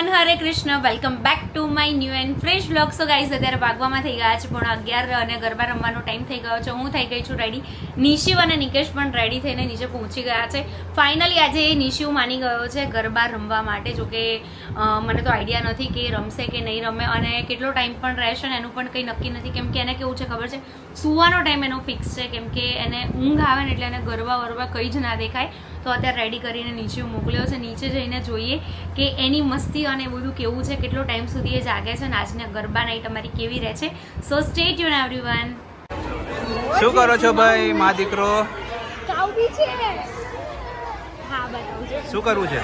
Everyone Hare Krishna. Welcome back to my new and fresh blog so guys અત્યારે ભાગવામાં થઈ ગયા છે પણ અગિયાર અને ગરબા રમવાનો ટાઈમ થઈ ગયો છે. હું થઈ ગઈ છું રેડી નિશિવ અને નિકેશ પણ રેડી થઈને નીચે પહોંચી ગયા છે. ફાઇનલી આજે નિશિવ માની ગયો છે ગરબા રમવા માટે. જો કે મને તો આઈડિયા નથી કે રમશે કે નહીં રમે અને કેટલો ટાઈમ પણ રહેશે ને એનું પણ કંઈ નક્કી નથી. કેમ કે એને કેવું છે ખબર છે? સુવાનો ટાઈમ એનો ફિક્સ છે. કેમ કે એને ઊંઘ આવે ને એટલે એને ગરબા વરબા કંઈ જ ના દેખાય. તો અત્યારે રેડી કરીને નીચે મોકલ્યો છે. નીચે જઈને જોઈએ કે એની મસ્તી અને બધું કેવું છે કેટલો ટાઈમ સુધી એ જાગે છે અને આજના ગરબા નાઈટ અમારી કેવી રહે છે. સો સ્ટે ટ્યુન એવરીવન શું કરો છો ભાઈ મા દીકરો? હા શું કરવું છે?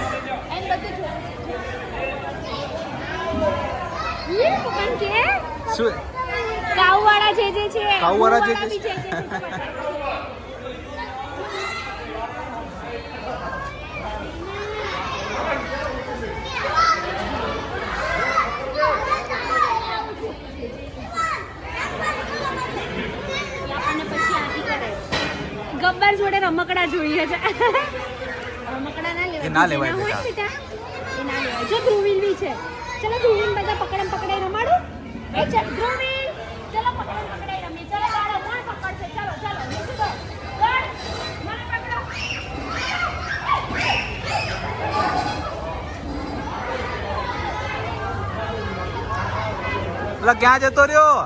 શું? કાઉવાળા જે જે છે. કાઉવાળા જે જે બી છે જે છે. આપણને પછી આથી કરે. ગબ્બર જોઈએ છે. મકડા ના લેવાય. ના લેવાય હોય બેટા. બેટા, એ ના લેવાય. જો ધ્રુવીલ બી છે. ચલો ધ્રુવીલ બધા પકડમ પકડાઈ રમાડું. એ ચલ ધ્રુવીલ ચલો પકડમ પકડાઈ રમીએ. ચલો ગાડો કોણ પકડશે. ચલો ચલો નીચે દો ગડ મને પકડો. એટલે ક્યાં જતો રહ્યો?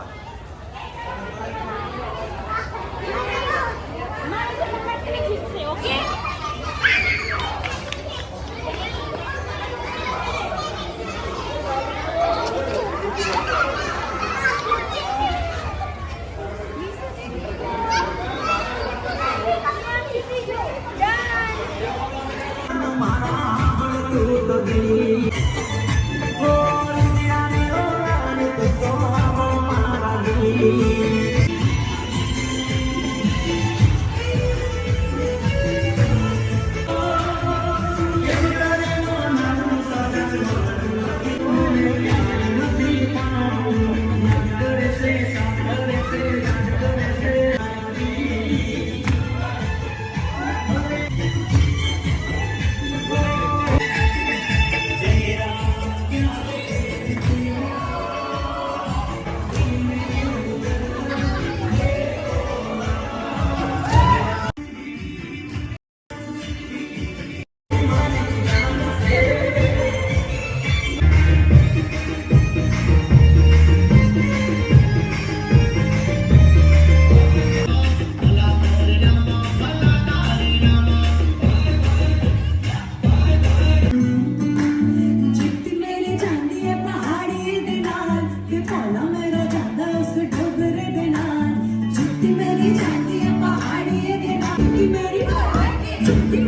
Chupi.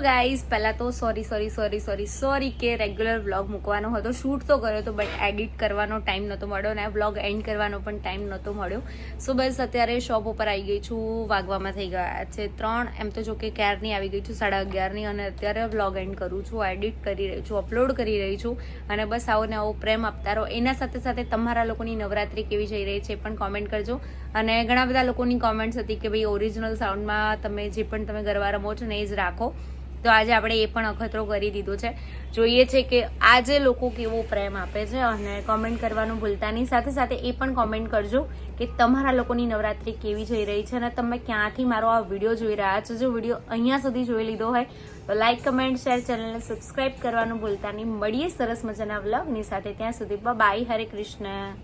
ગાઈઝ પહેલાં તો sorry sorry sorry sorry sorry કે રેગ્યુલર વ્લોગ મૂકવાનો હતો. શૂટ તો કર્યો હતો બટ એડિટ કરવાનો ટાઈમ નહોતો મળ્યો અને વ્લોગ એન્ડ કરવાનો પણ ટાઈમ નહોતો મળ્યો. સો બસ અત્યારે શોપ ઉપર આવી ગઈ છું, વાગવામાં થઈ ગયા છે ત્રણ. એમ તો જો કે ક્યારની આવી ગઈ છું? સાડા અગિયારની અને અત્યારે વ્લોગ એન્ડ કરું છું એડિટ કરી રહી છું અપલોડ કરી રહી છું અને બસ આવો ને આવો પ્રેમ આપતા રહો એના સાથે સાથે તમારા લોકોની નવરાત્રી કેવી જઈ રહી છે પણ કોમેન્ટ કરજો. અને ઘણા બધા લોકોની કોમેન્ટ્સ હતી કે ભાઈ ઓરિજિનલ સાઉન્ડમાં તમે જે પણ તમે ગરબા રમો છો ને એ જ રાખો. તો આજે આપણે એ પણ અખતરો કરી દીધો છે. જોઈએ છે કે આજે લોકો કેવો પ્રેમ આપે છે અને કોમેન્ટ કરવાનું ભૂલતા નહીં. સાથે સાથે એ પણ કોમેન્ટ કરજો કે તમારા લોકોની નવરાત્રી કેવી જઈ રહી છે અને તમે ક્યાંથી મારો આ વીડિયો જોઈ રહ્યા છો. જો વીડિયો અહીંયા સુધી જોઈ લીધો હોય તો લાઇક કમેન્ટ શેર ચેનલને સબસ્ક્રાઇબ કરવાનું ભૂલતા નહીં. મળીએ સરસ મજાના વ્લોગની સાથે. ત્યાં સુધી બાય હરે કૃષ્ણ.